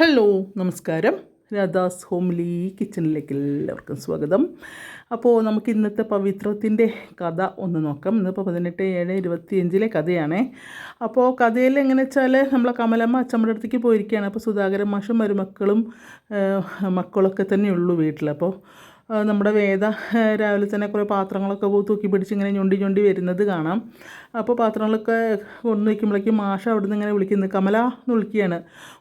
Hello നമസ്കാരം. Radhas homely കിച്ചണിലേക്ക് എല്ലാവർക്കും സ്വാഗതം. അപ്പോൾ നമുക്ക് ഇന്നത്തെ പവിത്രത്തിന്റെ കഥ ഒന്ന് നോക്കാം. ഇന്നിപ്പോൾ പതിനെട്ട് ഏഴ് ഇരുപത്തിയഞ്ചിലെ കഥയാണേ. അപ്പോൾ കഥയിൽ എങ്ങനെ വെച്ചാൽ നമ്മളെ കമലമ്മ അച്ചമ്മയുടെ അടുത്തേക്ക് പോയിരിക്കുകയാണ്. അപ്പോൾ സുധാകരൻ മാഷും മരുമക്കളും മക്കളൊക്കെ തന്നെയുള്ളൂ വീട്ടിൽ അപ്പോൾ നമ്മുടെ വേദ രാവിലെ തന്നെ കുറേ പാത്രങ്ങളൊക്കെ തൂക്കി പിടിച്ച് ഇങ്ങനെ ഞൊണ്ടി ഞൊണ്ടി വരുന്നത് കാണാം. അപ്പോൾ പാത്രങ്ങളൊക്കെ കൊണ്ടു വയ്ക്കുമ്പോഴേക്കും മാഷ അവിടെ നിന്ന് ഇങ്ങനെ വിളിക്കുന്നത് കമല എന്ന് വിളിക്കുകയാണ്.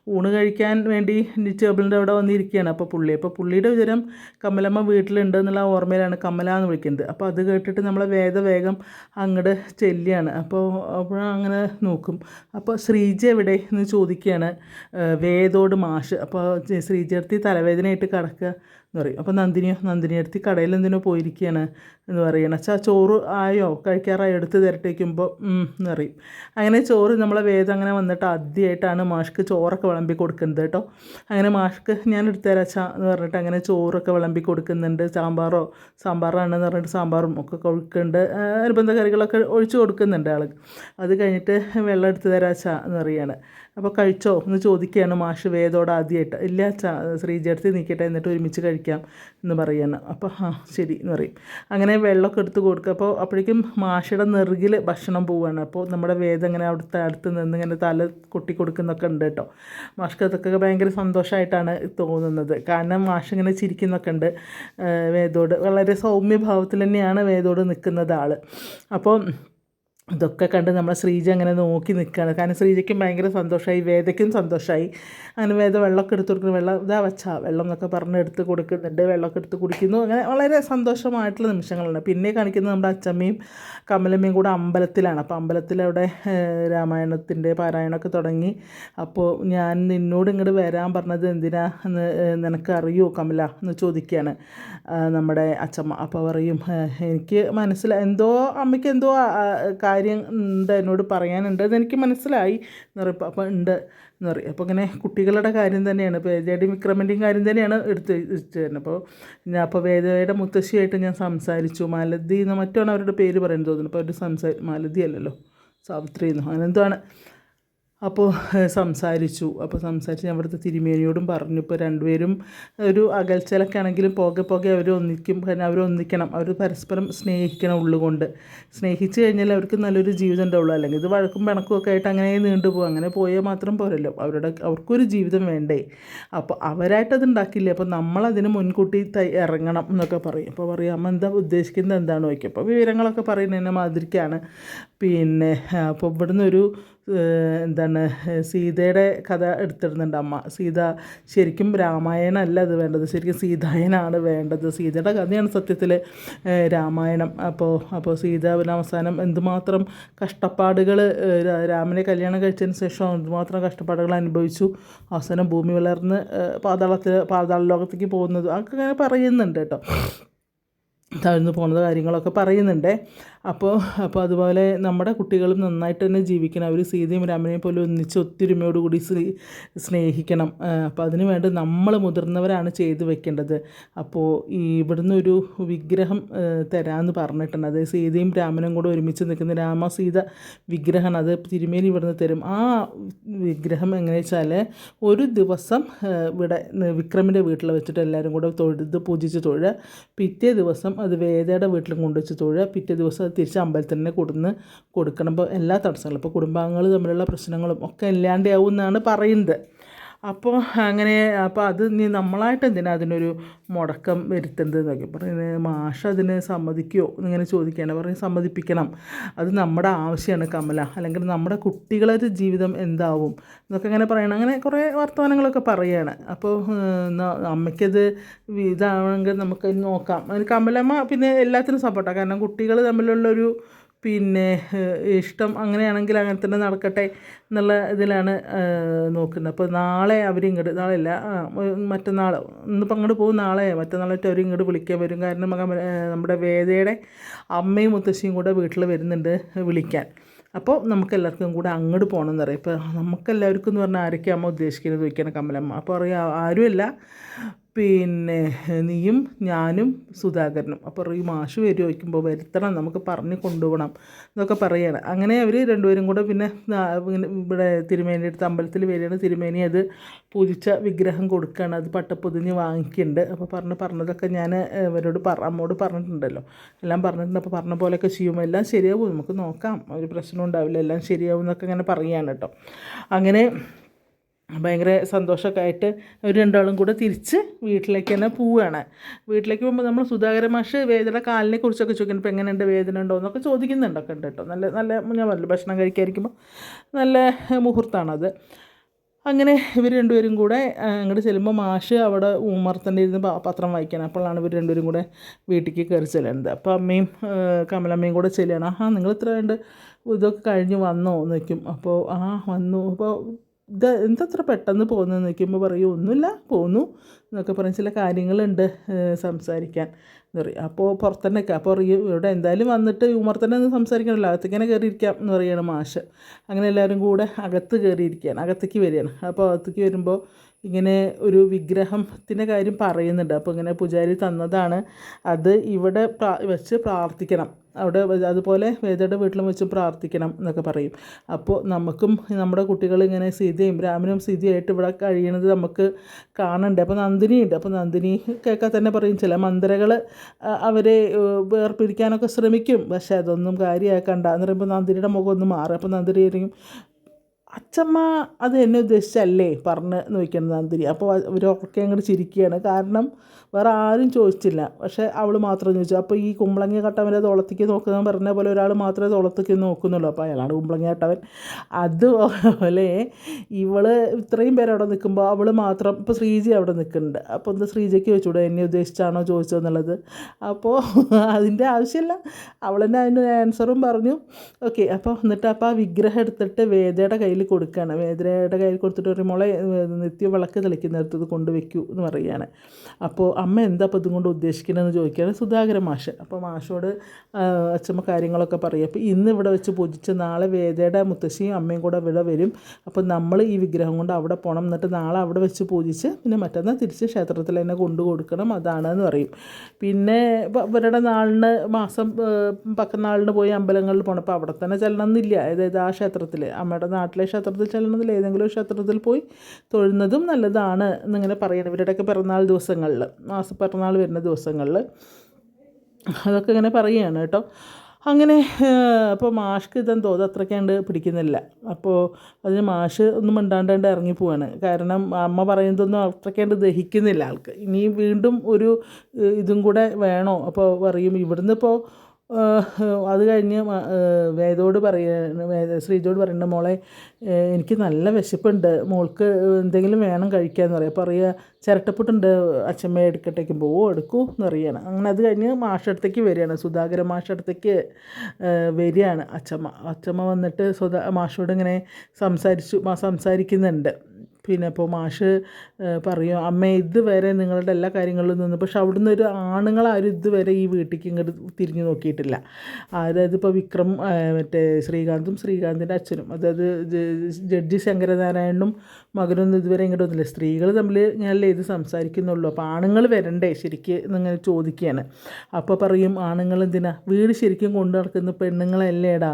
ഊണ് കഴിക്കാൻ വേണ്ടി ടേബിളിന്റെ അവിടെ വന്നിരിക്കുകയാണ്. അപ്പോൾ പുള്ളി അപ്പോൾ പുള്ളിയുടെ വിചാരം കമലമ്മ വീട്ടിലുണ്ട് എന്നുള്ള ഓർമ്മയിലാണ് കമല എന്ന് വിളിക്കുന്നത്. അപ്പോൾ അത് കേട്ടിട്ട് നമ്മളെ വേദ വേഗം അങ്ങോട്ട് ചെല്ലുകയാണ്. അപ്പോൾ അപ്പോൾ അങ്ങനെ നോക്കും. അപ്പോൾ ശ്രീജ എവിടെ എന്ന് ചോദിക്കുകയാണ് വേദോട് മാഷ്. അപ്പോൾ ശ്രീജർത്തി തലവേദനയായിട്ട് കിടക്കുക എന്ന് പറയും. അപ്പോൾ നന്ദിനിയോ നന്ദിനി അടുത്ത് കടയിൽ എന്തിനോ പോയിരിക്കുകയാണ് എന്ന് പറയണം. അച്ഛാ ചോറ് ആയോ? കഴിക്കാറായോ? എടുത്ത് തരട്ടേക്കുമ്പോൾ എന്ന് പറയും. അങ്ങനെ ചോറ് നമ്മളെ വേദം അങ്ങനെ വന്നിട്ട് ആദ്യമായിട്ടാണ് മാഷ്ക്ക് ചോറൊക്കെ വിളമ്പി കൊടുക്കുന്നത് കേട്ടോ. അങ്ങനെ മാഷ്ക്ക് ഞാൻ എടുത്തുതരാം അച്ഛാ എന്ന് പറഞ്ഞിട്ട് അങ്ങനെ ചോറൊക്കെ വിളമ്പി കൊടുക്കുന്നുണ്ട്. സാമ്പാറോ സാമ്പാറാണെന്ന് പറഞ്ഞിട്ട് സാമ്പാറും ഒക്കെ കൊടുക്കുന്നുണ്ട്. അനുബന്ധ കറികളൊക്കെ ഒഴിച്ചു കൊടുക്കുന്നുണ്ട് ആൾ അത് കഴിഞ്ഞിട്ട് വെള്ളം എടുത്ത് തരാം എന്ന് പറയാണ്. അപ്പോൾ കഴിച്ചോ എന്ന് ചോദിക്കുകയാണ് മാഷ് വേദോട് ആദ്യമായിട്ട് ഇല്ല അച്ഛാ ശ്രീജടുത്ത് നിൽക്കട്ടെ എന്നിട്ട് ഒരുമിച്ച് കഴിക്കാം എന്ന് പറയാണ്. അപ്പോൾ ആ ശരി എന്ന് പറയും. അങ്ങനെ വെള്ളമൊക്കെ എടുത്ത് കൊടുക്കുക. അപ്പോൾ അപ്പോഴേക്കും മാഷയുടെ നെറുകിൽ ഭക്ഷണം പോവുകയാണ് അപ്പോൾ നമ്മുടെ വേദം ഇങ്ങനെ അവിടുത്തെ അടുത്ത് നിന്ന് ഇങ്ങനെ തല കൊട്ടി കൊടുക്കുന്നൊക്കെ ഉണ്ട് കേട്ടോ. മാഷ്ക്ക് അതൊക്കെ ഭയങ്കര സന്തോഷമായിട്ടാണ് തോന്നുന്നത്. കാരണം മാഷ് ഇങ്ങനെ ചിരിക്കുന്നൊക്കെ ഉണ്ട് വേദോട്. വളരെ സൗമ്യഭാവത്തിൽ തന്നെയാണ് വേദോട് നിൽക്കുന്നത് ആൾ അപ്പോൾ ഇതൊക്കെ കണ്ട് നമ്മൾ ശ്രീജ അങ്ങനെ നോക്കി നിൽക്കുകയാണ് കാരണം ശ്രീജയ്ക്കും ഭയങ്കര സന്തോഷമായി വേദയ്ക്കും സന്തോഷമായി അങ്ങനെ വേദ വെള്ളമൊക്കെ എടുത്ത് കൊടുക്കുന്നു. വെള്ളം ഇതാ വച്ചാ വെള്ളം എന്നൊക്കെ പറഞ്ഞ് എടുത്ത് കൊടുക്കുന്നുണ്ട് വെള്ളമൊക്കെ എടുത്ത് കുടിക്കുന്നു. അങ്ങനെ വളരെ സന്തോഷമായിട്ടുള്ള നിമിഷങ്ങളുണ്ട്. പിന്നെ കാണിക്കുന്നത് നമ്മുടെ അച്ചമ്മയും കമലമ്മയും കൂടെ അമ്പലത്തിലാണ്. അപ്പോൾ അമ്പലത്തിലവിടെ രാമായണത്തിന്റെ പാരായണമൊക്കെ തുടങ്ങി. അപ്പോൾ ഞാൻ നിന്നോട് ഇങ്ങോട്ട് വരാൻ പറഞ്ഞത് എന്തിനാ എന്ന് നിനക്ക് അറിയോ കമല എന്ന് ചോദിക്കുകയാണ് നമ്മുടെ അച്ചമ്മ. അപ്പോൾ പറയും എനിക്ക് മനസ്സിലായി എന്തോ അമ്മയ്ക്ക് എന്തോ ആ, കാര്യം ഉണ്ട് എന്നോട് പറയാനുണ്ട്. എനിക്ക് മനസ്സിലായി. പറയും അപ്പോൾ ഉണ്ട് പറയും അപ്പോൾ ഇങ്ങനെ കുട്ടികളുടെ കാര്യം തന്നെയാണ്. ഇപ്പോൾ ജഡി വിക്രമന്റെയും കാര്യം തന്നെയാണ് എടുത്ത് വെച്ച് തരുന്നത് അപ്പോൾ ഞാൻ അപ്പോൾ വേദയുടെ മുത്തശ്ശിയായിട്ട് ഞാൻ സംസാരിച്ചു. മാലതി എന്ന് മറ്റാണ് അവരുടെ പേര് പറയുന്നത് തോന്നുന്നു. അപ്പോൾ അവർ സംസാ മാലതി അല്ലല്ലോ. സാവിത്രി എന്നോ. അങ്ങനെ എന്തോ ആണ് അപ്പോൾ സംസാരിച്ചു. അപ്പോൾ സംസാരിച്ച് അവിടുത്തെ തിരുമേനിയോടും പറഞ്ഞു. ഇപ്പോൾ രണ്ടുപേരും ഒരു അകൽച്ചലൊക്കെ ആണെങ്കിലും പോകെ പോകെ അവർ ഒന്നിക്കും കാരണം അവർ ഒന്നിക്കണം. അവർ പരസ്പരം സ്നേഹിക്കണം ഉള്ളുകൊണ്ട്. സ്നേഹിച്ച് കഴിഞ്ഞാൽ അവർക്ക് നല്ലൊരു ജീവിതം ഉണ്ടാവുള്ളൂ. അല്ലെങ്കിൽ ഇത് വഴക്കും പിണക്കും ഒക്കെ ആയിട്ട് അങ്ങനെ നീണ്ടുപോകും അങ്ങനെ പോയാൽ മാത്രം പോരല്ലോ. അവരുടെ അവർക്കൊരു ജീവിതം വേണ്ടേ. അപ്പോൾ അവരായിട്ടത് ഉണ്ടാക്കില്ലേ? അപ്പോൾ നമ്മളതിന് മുൻകൂട്ടി തൈ ഇറങ്ങണം എന്നൊക്കെ പറയും. അപ്പോൾ പറയും അമ്മ എന്താ ഉദ്ദേശിക്കുന്നത്? എന്താണ്? ചോദിക്കും. അപ്പോൾ വിവരങ്ങളൊക്കെ പറയുന്നതിനെ മാതിരിക്കാണ്. പിന്നെ അപ്പോൾ ഇവിടുന്ന് ഒരു എന്താണ് സീതയുടെ കഥ എടുത്തിടുന്നുണ്ട് അമ്മ. സീത ശരിക്കും രാമായണമല്ല അത് വേണ്ടത്. ശരിക്കും സീതായനാണ് വേണ്ടത്. സീതയുടെ കഥയാണ് സത്യത്തിൽ രാമായണം. അപ്പോൾ അപ്പോൾ സീത പിന്നെ അവസാനം എന്തുമാത്രം കഷ്ടപ്പാടുകൾ രാമനെ കല്യാണം കഴിച്ചതിന് ശേഷം എന്തുമാത്രം കഷ്ടപ്പാടുകൾ അനുഭവിച്ചു. അവസാനം ഭൂമി വളർന്ന് പാതാളത്തിൽ പാതാള ലോകത്തേക്ക് പോകുന്നത്. അതൊക്കെ അങ്ങനെ പറയുന്നുണ്ട് കേട്ടോ. താഴ്ന്നു പോകുന്നത് കാര്യങ്ങളൊക്കെ പറയുന്നുണ്ട്. അപ്പോൾ അപ്പോൾ അതുപോലെ നമ്മുടെ കുട്ടികളും നന്നായിട്ട് തന്നെ ജീവിക്കണം. അവർ സീതയും രാമനെയും പോലെ ഒന്നിച്ച് ഒത്തൊരുമയോടുകൂടി സ്നേഹിക്കണം. അപ്പോൾ അതിന് വേണ്ടി നമ്മൾ മുതിർന്നവരാണ് ചെയ്തു വെക്കേണ്ടത്. അപ്പോൾ ഈ ഇവിടുന്ന് ഒരു വിഗ്രഹം തരാമെന്ന് പറഞ്ഞിട്ടുണ്ട്. അതായത് സീതയും രാമനും കൂടെ ഒരുമിച്ച് നിൽക്കുന്ന രാമ സീത വിഗ്രഹം അത് തിരുമേനി ഇവിടുന്ന് തരും. ആ വിഗ്രഹം എങ്ങനെ വെച്ചാൽ ഒരു ദിവസം ഇവിടെ വിക്രമിന്റെ വീട്ടിൽ വെച്ചിട്ട് എല്ലാവരും കൂടെ തൊഴുത് പൂജിച്ച് തൊഴുക. പിറ്റേ ദിവസം അത് വേദയുടെ വീട്ടിലും കൊണ്ടുവച്ച് തൊഴുക. പിറ്റേ ദിവസം അത് തിരിച്ച് അമ്പലത്തിൽ തന്നെ കൊടുന്ന് കൊടുക്കണം. അപ്പോൾ എല്ലാ തടസ്സങ്ങളും ഇപ്പോൾ കുടുംബാംഗങ്ങൾ തമ്മിലുള്ള പ്രശ്നങ്ങളും ഒക്കെ ഇല്ലാണ്ടാവും എന്നാണ് പറയുന്നത്. അപ്പോൾ അങ്ങനെ അപ്പോൾ അത് നീ നമ്മളായിട്ട് എന്തിനാ അതിനൊരു മുടക്കം വരുത്തുന്നത് എന്നൊക്കെ പറയുന്നത്? മാഷ അതിനെ സമ്മതിക്കുമോ എന്നിങ്ങനെ ചോദിക്കുകയാണ്. പറഞ്ഞ് സമ്മതിപ്പിക്കണം. അത് നമ്മുടെ ആവശ്യമാണ് കമല. അല്ലെങ്കിൽ നമ്മുടെ കുട്ടികളുടെ ജീവിതം എന്താവും എന്നൊക്കെ അങ്ങനെ പറയണം. അങ്ങനെ കുറേ വർത്തമാനങ്ങളൊക്കെ പറയുകയാണ് അപ്പോൾ അമ്മയ്ക്കത് ഇതാണെങ്കിൽ നമുക്ക് നോക്കാം. കമലമ്മ പിന്നെ എല്ലാത്തിനും സപ്പോർട്ടാണ് കാരണം കുട്ടികൾ തമ്മിലുള്ളൊരു പിന്നെ ഇഷ്ടം അങ്ങനെയാണെങ്കിൽ അങ്ങനെ തന്നെ നടക്കട്ടെ എന്നുള്ള ഇതിലാണ് നോക്കുന്നത്. അപ്പോൾ നാളെ അവരിങ്ങോട്ട് നാളെ അല്ല മറ്റന്നാൾ ഇന്നിപ്പോൾ അങ്ങോട്ട് പോകും നാളെ. മറ്റന്നാളായിട്ട് അവർ ഇങ്ങോട്ട് വിളിക്കാൻ വരും. കാരണം നമ്മുടെ വേദയുടെ അമ്മയും മുത്തശ്ശിയും കൂടെ വീട്ടിൽ വരുന്നുണ്ട് വിളിക്കാൻ. അപ്പോൾ നമുക്കെല്ലാവർക്കും കൂടെ അങ്ങോട്ട് പോകണം എന്ന് പറയും ഇപ്പോൾ നമുക്കെല്ലാവർക്കും എന്ന് പറഞ്ഞാൽ ആരൊക്കെയാണ് അമ്മ ഉദ്ദേശിക്കുന്നത് ചോദിക്കണം കമലമ്മ? അപ്പോൾ അറിയാം ആരുമല്ല. പിന്നെ നീയും ഞാനും സുധാകരനും. അപ്പോൾ ഈ മാഷ് വരും വയ്ക്കുമ്പോൾ വരുത്തണം നമുക്ക് പറഞ്ഞ് കൊണ്ടുപോകണം എന്നൊക്കെ പറയുകയാണ് അങ്ങനെ അവർ രണ്ടുപേരും കൂടെ പിന്നെ ഇവിടെ തിരുമേനി അടുത്ത് അമ്പലത്തിൽ വരികയാണ്. തിരുമേനി അത് പൂജിച്ച വിഗ്രഹം കൊടുക്കുകയാണ്. അത് പട്ടപ്പൊതിഞ്ഞ് വാങ്ങിക്കുന്നുണ്ട്. അപ്പോൾ പറഞ്ഞ് പറഞ്ഞതൊക്കെ ഞാൻ അവരോട് പറ അമ്മോട് പറഞ്ഞിട്ടുണ്ടല്ലോ. എല്ലാം പറഞ്ഞിട്ടുണ്ട്. അപ്പോൾ പറഞ്ഞ പോലെയൊക്കെ ചെയ്യുമ്പോൾ എല്ലാം ശരിയാവും. നമുക്ക് നോക്കാം. ഒരു പ്രശ്നം ഉണ്ടാവില്ല. എല്ലാം ശരിയാവും എന്നൊക്കെ ഇങ്ങനെ പറയുകയാണ് കേട്ടോ. അങ്ങനെ ഭയങ്കര സന്തോഷമൊക്കെ ആയിട്ട് അവർ രണ്ടാളും കൂടെ തിരിച്ച് വീട്ടിലേക്ക് തന്നെ പോവുകയാണ്. വീട്ടിലേക്ക് പോകുമ്പോൾ നമ്മൾ സുധാകര മാഷ് വേദന കാലിനെ കുറിച്ചൊക്കെ ചോദിക്കുന്നു ഇപ്പോൾ എങ്ങനെയുണ്ട് വേദന ഉണ്ടോ എന്നൊക്കെ ചോദിക്കുന്നുണ്ടൊക്കെ ഉണ്ട്? കേട്ടോ നല്ല നല്ല ഞാൻ പറഞ്ഞു ഭക്ഷണം കഴിക്കാതിരിക്കുമ്പോൾ നല്ല മുഹൂർത്തമാണത്. അങ്ങനെ ഇവർ രണ്ടുപേരും കൂടെ അങ്ങോട്ട് ചെല്ലുമ്പോൾ മാഷ് അവിടെ ഉമ്മർത്തന്റെ ഇരുന്ന് പത്രം വായിക്കണം അപ്പോഴാണ് ഇവർ രണ്ടുപേരും കൂടെ വീട്ടിലേക്ക് കയറി ചെല്ലുന്നത്. അപ്പോൾ അമ്മയും കമലമ്മയും കൂടെ ചെല്ലുകയാണ്. ആ നിങ്ങൾ ഇത്ര കണ്ട് ഇതൊക്കെ കഴിഞ്ഞ് വന്നോ? എന്ന് വയ്ക്കും അപ്പോൾ ആ വന്നു. അപ്പോൾ ഇത് എന്തത്ര പെട്ടെന്ന് പോകുന്നതെന്ന് നിൽക്കുമ്പോൾ പറയും ഒന്നുമില്ല പോന്നു എന്നൊക്കെ പറഞ്ഞ് ചില കാര്യങ്ങളുണ്ട് സംസാരിക്കാൻ. എന്ന് പറയും അപ്പോൾ പുറത്തന്നെ അപ്പോൾ പറയും ഇവിടെ എന്തായാലും വന്നിട്ട് ഉമർ തന്നെ ഒന്ന് സംസാരിക്കണമല്ലോ അകത്തേക്ക് തന്നെ കയറിയിരിക്കാം എന്ന് പറയുകയാണ് മാഷ്. അങ്ങനെ എല്ലാവരും കൂടെ അകത്ത് കയറിയിരിക്കുകയാണ് അകത്തേക്ക് വരികയാണ്. അപ്പോൾ അകത്തേക്ക് വരുമ്പോൾ ഇങ്ങനെ ഒരു വിഗ്രഹത്തിന്റെ കാര്യം പറയുന്നുണ്ട്. അപ്പോൾ ഇങ്ങനെ പൂജാരി തന്നതാണ്. അത് ഇവിടെ വെച്ച് പ്രാർത്ഥിക്കണം. അവിടെ അതുപോലെ വേദയുടെ വീട്ടിലും വെച്ച് പ്രാർത്ഥിക്കണം എന്നൊക്കെ പറയും. അപ്പോൾ നമുക്കും നമ്മുടെ കുട്ടികൾ ഇങ്ങനെ സീതയും രാമനും സീതയായിട്ട് ഇവിടെ കഴിയണത് നമുക്ക് കാണണ്ടേ? അപ്പോൾ നന്ദിനി ഉണ്ട് അപ്പോൾ നന്ദിനി കേൾക്കാൻ തന്നെ പറയും. ചില മന്ദിരകൾ അവരെ വേർപിരിക്കാനൊക്കെ ശ്രമിക്കും. പക്ഷേ അതൊന്നും കാര്യമാക്കണ്ട എന്ന് പറയുമ്പോൾ നന്ദിനിയുടെ മുഖം ഒന്ന് മാറും. അപ്പോൾ നന്ദിനി ആയിരിക്കും അച്ചമ്മ അത് എന്നെ ഉദ്ദേശിച്ചല്ലേ പറഞ്ഞ് നോക്കുന്നത് നന്ദിനി. അപ്പോൾ ഇവരൊക്കെ അങ്ങോട്ട് ചിരിക്കുകയാണ്. കാരണം വേറെ ആരും ചോദിച്ചില്ല. പക്ഷേ അവൾ മാത്രം ചോദിച്ചു. അപ്പോൾ ഈ കുമ്പളങ്ങ കട്ടവന്റെ തോളത്തേക്ക് നോക്കുന്ന പറഞ്ഞ പോലെ ഒരാൾ മാത്രമേ തോളത്തേക്ക് നോക്കുന്നുള്ളൂ. അപ്പോൾ അയാളാണ് കുമ്പളങ്ങ കട്ടവൻ. അതുപോലെ ഇവൾ ഇത്രയും പേര് അവിടെ നിൽക്കുമ്പോൾ അവൾ മാത്രം ഇപ്പോൾ ശ്രീജി അവിടെ നിൽക്കുന്നുണ്ട്. അപ്പോൾ എന്താ ശ്രീജയ്ക്ക് ചോദിച്ചൂടെ? എന്നെ ഉദ്ദേശിച്ചാണോ ചോദിച്ചതെന്നുള്ളത്? അപ്പോൾ അതിന്റെ ആവശ്യമില്ല. അവൾ തന്നെ അതിന്റെ ആൻസറും പറഞ്ഞു. ഓക്കെ അപ്പോൾ എന്നിട്ട് അപ്പോൾ ആ വിഗ്രഹം എടുത്തിട്ട് വേദയുടെ കയ്യിൽ കൊടുക്കുകയാണ്. വേദനയുടെ കയ്യിൽ കൊടുത്തിട്ട് ഒരു മുള നിത്യ വിളക്ക് തെളിക്കുന്നിടത്ത് ഇത് കൊണ്ടുവയ്ക്കൂ എന്ന് പറയുകയാണ്. അപ്പോൾ അമ്മ എന്താ അപ്പോൾ ഇതും കൊണ്ട് ഉദ്ദേശിക്കണമെന്ന് ചോദിക്കുകയാണ് സുധാകരൻ മാഷ്. അപ്പോൾ മാഷോട് അച്ഛമ്മ കാര്യങ്ങളൊക്കെ പറയും. അപ്പോൾ ഇന്ന് ഇവിടെ വെച്ച് പൂജിച്ച് നാളെ വേദയുടെ മുത്തശ്ശിയും അമ്മയും കൂടെ ഇവിടെ വരും. അപ്പോൾ നമ്മൾ ഈ വിഗ്രഹം കൊണ്ട് അവിടെ പോകണം എന്നിട്ട് നാളെ അവിടെ വെച്ച് പൂജിച്ച് പിന്നെ മറ്റന്നാൾ തിരിച്ച് ക്ഷേത്രത്തിൽ തന്നെ കൊണ്ടു കൊടുക്കണം. അതാണെന്ന് പറയും. പിന്നെ ഇവരുടെ നാളിന് മാസം പക്കനാളിന് പോയി അമ്പലങ്ങളിൽ പോകണം അപ്പോൾ അവിടെ തന്നെ ചെല്ലണം എന്നില്ല അതായത് ആ ക്ഷേത്രത്തിൽ അമ്മയുടെ നാട്ടിലെ ക്ഷേത്രത്തിൽ ചെല്ലുന്നതിൽ ഏതെങ്കിലും ക്ഷേത്രത്തിൽ പോയി തൊഴുന്നതും നല്ലതാണ് എന്നിങ്ങനെ പറയണം. ഇവരുടെയൊക്കെ പിറന്നാൾ ദിവസങ്ങളിൽ മാസ പിറന്നാൾ വരുന്ന ദിവസങ്ങളിൽ അതൊക്കെ ഇങ്ങനെ പറയുകയാണ് കേട്ടോ. അങ്ങനെ അപ്പോൾ മാഷ്ക്ക് ഇതെന്തോ അത് അത്രയ്ക്കാണ്ട് പിടിക്കുന്നില്ല. അപ്പോൾ അതിന് മാഷ് ഒന്നും മിണ്ടാണ്ട് ഇറങ്ങി പോവാണ്. കാരണം അമ്മ പറയുന്നതൊന്നും അത്രയ്ക്കാണ്ട് ദഹിക്കുന്നില്ല ആൾക്ക്. ഇനി വീണ്ടും ഒരു ഇതും കൂടെ വേണോ? അപ്പോൾ പറയും ഇവിടുന്ന് ഇപ്പോൾ അത് കഴിഞ്ഞ് വേദോട് പറയുക ശ്രീജോട് പറയുന്നുണ്ട് മോളെ എനിക്ക് നല്ല വിശപ്പുണ്ട്. മോൾക്ക് എന്തെങ്കിലും വേണം കഴിക്കാമെന്ന് പറയാം. അപ്പോൾ പറയുക ചിരട്ടപ്പുട്ടുണ്ട്. അച്ഛമ്മ എടുക്കട്ടേക്ക് പോവോ എടുക്കൂ എന്ന് പറയാണ്. അങ്ങനെ അത് കഴിഞ്ഞ് മാഷടുത്തേക്ക് വരികയാണ്. സുധാകര മാഷടുത്തേക്ക് വരികയാണ്. അച്ഛമ്മ അച്ഛമ്മ വന്നിട്ട് സുധാ മാഷോട് ഇങ്ങനെ സംസാരിച്ചു സംസാരിക്കുന്നുണ്ട്. പിന്നെ ഇപ്പോൾ മാഷ് പറയും അമ്മ ഇതുവരെ നിങ്ങളുടെ എല്ലാ കാര്യങ്ങളിലും നിന്ന് പക്ഷെ അവിടുന്ന് ഒരു ആണുങ്ങളാരും ഇതുവരെ ഈ വീട്ടിലേക്ക് ഇങ്ങോട്ട് തിരിഞ്ഞു നോക്കിയിട്ടില്ല. അതായത് ഇപ്പോൾ വിക്രം മറ്റേ ശ്രീകാന്തും ശ്രീകാന്തിന്റെ അച്ഛനും അതായത് ജഡ്ജി ശങ്കരനാരായണനും മകനൊന്നും ഇതുവരെ ഇങ്ങോട്ട് വന്നില്ല. സ്ത്രീകൾ തമ്മിൽ ഞാനല്ലേ ഇത് സംസാരിക്കുന്നുള്ളൂ. അപ്പോൾ ആണുങ്ങൾ വരണ്ടേ ശരിക്ക് എന്നിങ്ങനെ ചോദിക്കുകയാണ് അപ്പോൾ പറയും ആണുങ്ങൾ എന്തിനാ? വീട് ശരിക്കും കൊണ്ടു നടക്കുന്ന പെണ്ണുങ്ങളല്ലേടാ?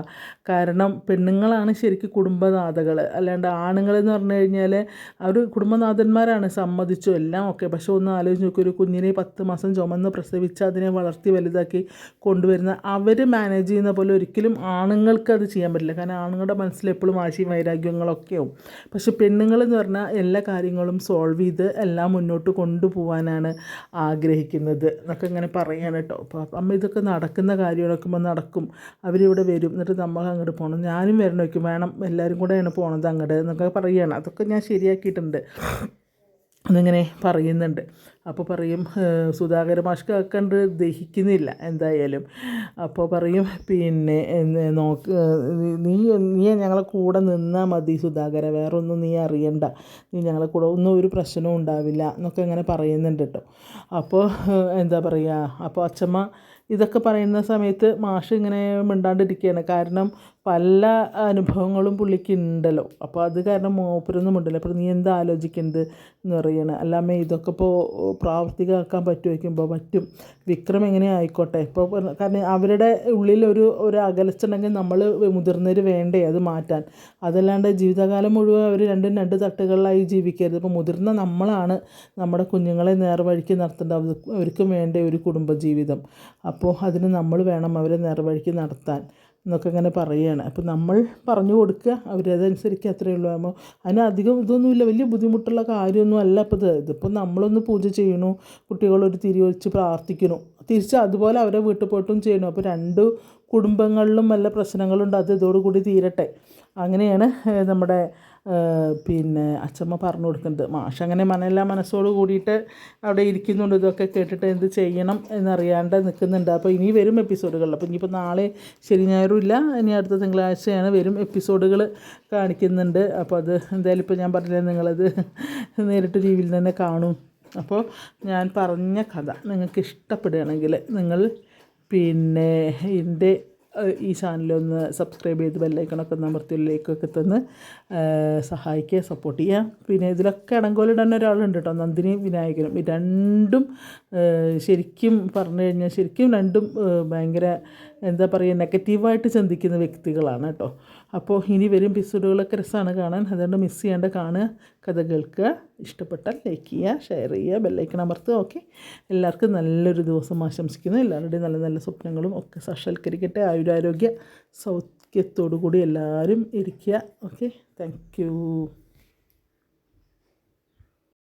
കാരണം പെണ്ണുങ്ങളാണ് ശരിക്കും കുടുംബനാഥകൾ അല്ലാണ്ട് ആണുങ്ങളെന്ന് പറഞ്ഞു കഴിഞ്ഞാൽ അവർ കുടുംബനാഥന്മാരാണ് സമ്മതിച്ചു എല്ലാം ഓക്കെ പക്ഷെ ഒന്ന് ആലോചിച്ച് നോക്കി ഒരു കുഞ്ഞിനെ പത്ത് മാസം ചുമന്ന് പ്രസവിച്ച് അതിനെ വളർത്തി വലുതാക്കി കൊണ്ടുവരുന്ന അവർ മാനേജ് ചെയ്യുന്ന പോലെ ഒരിക്കലും ആണുങ്ങൾക്ക് അത് ചെയ്യാൻ പറ്റില്ല. കാരണം ആണുങ്ങളുടെ മനസ്സിൽ എപ്പോഴും വൈരാഗ്യങ്ങളൊക്കെയാവും. പക്ഷെ പെണ്ണുങ്ങളെന്ന് പറഞ്ഞാൽ എല്ലാ കാര്യങ്ങളും സോൾവ് ചെയ്ത് എല്ലാം മുന്നോട്ട് കൊണ്ടുപോകാനാണ് ആഗ്രഹിക്കുന്നത്. എന്നൊക്കെ ഇങ്ങനെ പറയാൻ കേട്ടോ. അപ്പോൾ അമ്മ ഇതൊക്കെ നടക്കുന്ന കാര്യങ്ങളൊക്കെ നടക്കും. അവരിവിടെ വരും. എന്നിട്ട് നമ്മൾ അങ്ങോട്ട് പോകണം ഞാനും വരണം. വേണം. എല്ലാവരും കൂടെയാണ് പോണത് അങ്ങോട്ട് എന്നൊക്കെ പറയുകയാണ് അതൊക്കെ ഞാൻ ശരിയാക്കിയിട്ടുണ്ട്. എന്നിങ്ങനെ പറയുന്നുണ്ട്. അപ്പോൾ പറയും സുധാകര മാഷ്ക്ക് കണ്ട് ദഹിക്കുന്നില്ല എന്തായാലും. അപ്പോൾ പറയും പിന്നെ നോക്ക് നീ നീ ഞങ്ങളെ കൂടെ നിന്നാൽ മതി സുധാകര വേറെ ഒന്നും നീ അറിയണ്ട. നീ ഞങ്ങളെ കൂടെ ഒന്നും ഒരു പ്രശ്നവും ഉണ്ടാവില്ല എന്നൊക്കെ ഇങ്ങനെ പറയുന്നുണ്ട് കേട്ടോ അപ്പോൾ എന്താ പറയുക അപ്പോൾ അച്ഛമ്മ ഇതൊക്കെ പറയുന്ന സമയത്ത് മാഷ് ഇങ്ങനെ മിണ്ടാണ്ടിരിക്കുകയാണ്. കാരണം പല അനുഭവങ്ങളും പുള്ളിക്ക് ഉണ്ടല്ലോ അപ്പോൾ അത് കാരണം മൂപ്പരൊന്നും ഉണ്ടല്ലോ അപ്പോൾ നീ എന്താ ആലോചിക്കുന്നത് എന്ന് പറയണ. അല്ലാമ്മ ഇതൊക്കെ ഇപ്പോൾ പ്രാവർത്തികമാക്കാൻ പറ്റുമായിരിക്കുമ്പോൾ പറ്റും. വിക്രം എങ്ങനെ ആയിക്കോട്ടെ? ഇപ്പോൾ കാരണം അവരുടെ ഉള്ളിൽ ഒരു ഒരു അകലച്ചുണ്ടെങ്കിൽ നമ്മൾ മുതിർന്നവർ വേണ്ടേ അത് മാറ്റാൻ. അതല്ലാണ്ട് ജീവിതകാലം മുഴുവൻ അവർ രണ്ടും രണ്ട് തട്ടുകളിലായി ജീവിക്കരുത്. ഇപ്പോൾ മുതിർന്ന നമ്മളാണ് നമ്മുടെ കുഞ്ഞുങ്ങളെ നേർവഴിക്ക് നടത്തേണ്ടത്. അവർ- അവർക്കും വേണ്ട ഒരു കുടുംബജീവിതം. അപ്പോൾ അതിന് നമ്മൾ വേണം അവരെ നേർവഴിക്ക് നടത്താൻ. എന്നൊക്കെ ഇങ്ങനെ പറയുകയാണ് അപ്പോൾ നമ്മൾ പറഞ്ഞു കൊടുക്കുക അവരതനുസരിക്കുക അത്രയേ ഉള്ളൂ. അപ്പോൾ അതിനധികം ഇതൊന്നുമില്ല. വലിയ ബുദ്ധിമുട്ടുള്ള കാര്യമൊന്നും അല്ല. ഇപ്പോൾ ഇത് ഇതിപ്പോൾ നമ്മളൊന്ന് പൂജ ചെയ്യണു. കുട്ടികളൊരു തിരി വെച്ച് പ്രാർത്ഥിക്കണു. തിരിച്ച് അതുപോലെ അവരെ വീട്ടിൽ പോയിട്ടും ചെയ്യണു. അപ്പോൾ രണ്ട് കുടുംബങ്ങളിലും വല്ല പ്രശ്നങ്ങളുണ്ട്? അത് ഇതോടുകൂടി തീരട്ടെ. അങ്ങനെയാണ് നമ്മുടെ പിന്നെ അച്ചമ്മ പറഞ്ഞു കൊടുക്കുന്നത്. മാഷ് അങ്ങനെ മനല്ല മനസ്സോട് കൂടിയിട്ട് അവിടെ ഇരിക്കുന്നുണ്ട്. ഇതൊക്കെ കേട്ടിട്ട് എന്ത് ചെയ്യണം എന്നറിയാണ്ട് നിൽക്കുന്നുണ്ട്. അപ്പോൾ ഇനി വരും എപ്പിസോഡുകളിൽ അപ്പോൾ ഇനിയിപ്പോൾ നാളെ ശനി ഞായറും ഇല്ല. ഇനി അടുത്ത തിങ്കളാഴ്ചയാണ് വരും എപ്പിസോഡുകൾ കാണിക്കുന്നുണ്ട്. അപ്പോൾ അത് എന്തായാലും ഇപ്പോൾ ഞാൻ പറഞ്ഞില്ലേ നിങ്ങളത് നേരിട്ട് ടി വിയിൽ തന്നെ കാണും. അപ്പോൾ ഞാൻ പറഞ്ഞ കഥ നിങ്ങൾക്ക് ഇഷ്ടപ്പെടുകയാണെങ്കിൽ നിങ്ങൾ പിന്നെ എന്റെ ഈ ചാനലൊന്ന് സബ്സ്ക്രൈബ് ചെയ്ത് ബെല്ലൈക്കണൊക്കെ ഒന്ന് അമർത്തിയിലേക്കൊക്കെ തന്ന് സഹായിക്കുക സപ്പോർട്ട് ചെയ്യുക. പിന്നെ ഇതിലൊക്കെ ഇടങ്കോലിടാൻ ഒരാളുണ്ട് കേട്ടോ നന്ദിനിയും വിനായകനും. രണ്ടും ശരിക്കും പറഞ്ഞു കഴിഞ്ഞാൽ ശരിക്കും രണ്ടും ഭയങ്കര എന്താ പറയുക നെഗറ്റീവായിട്ട് ചിന്തിക്കുന്ന വ്യക്തികളാണ് കേട്ടോ. അപ്പോൾ ഇനി വരും എപ്പിസോഡുകളൊക്കെ രസമാണ് കാണാൻ. അതുകൊണ്ട് മിസ് ചെയ്യാണ്ട് കാണുക. കഥ കേൾക്കുക. ഇഷ്ടപ്പെട്ടാൽ ലൈക്ക് ചെയ്യുക ഷെയർ ചെയ്യുക ബെല്ലൈക്കൺ അമർത്തുക ഓക്കെ എല്ലാവർക്കും നല്ലൊരു ദിവസം ആശംസിക്കുന്നു. എല്ലാവരുടെയും നല്ല നല്ല സ്വപ്നങ്ങളും ഒക്കെ സാക്ഷാത്കരിക്കട്ടെ. ആയുരാരോഗ്യ സൗഖ്യത്തോടു കൂടി എല്ലാവരും ഇരിക്കുക ഓക്കെ താങ്ക്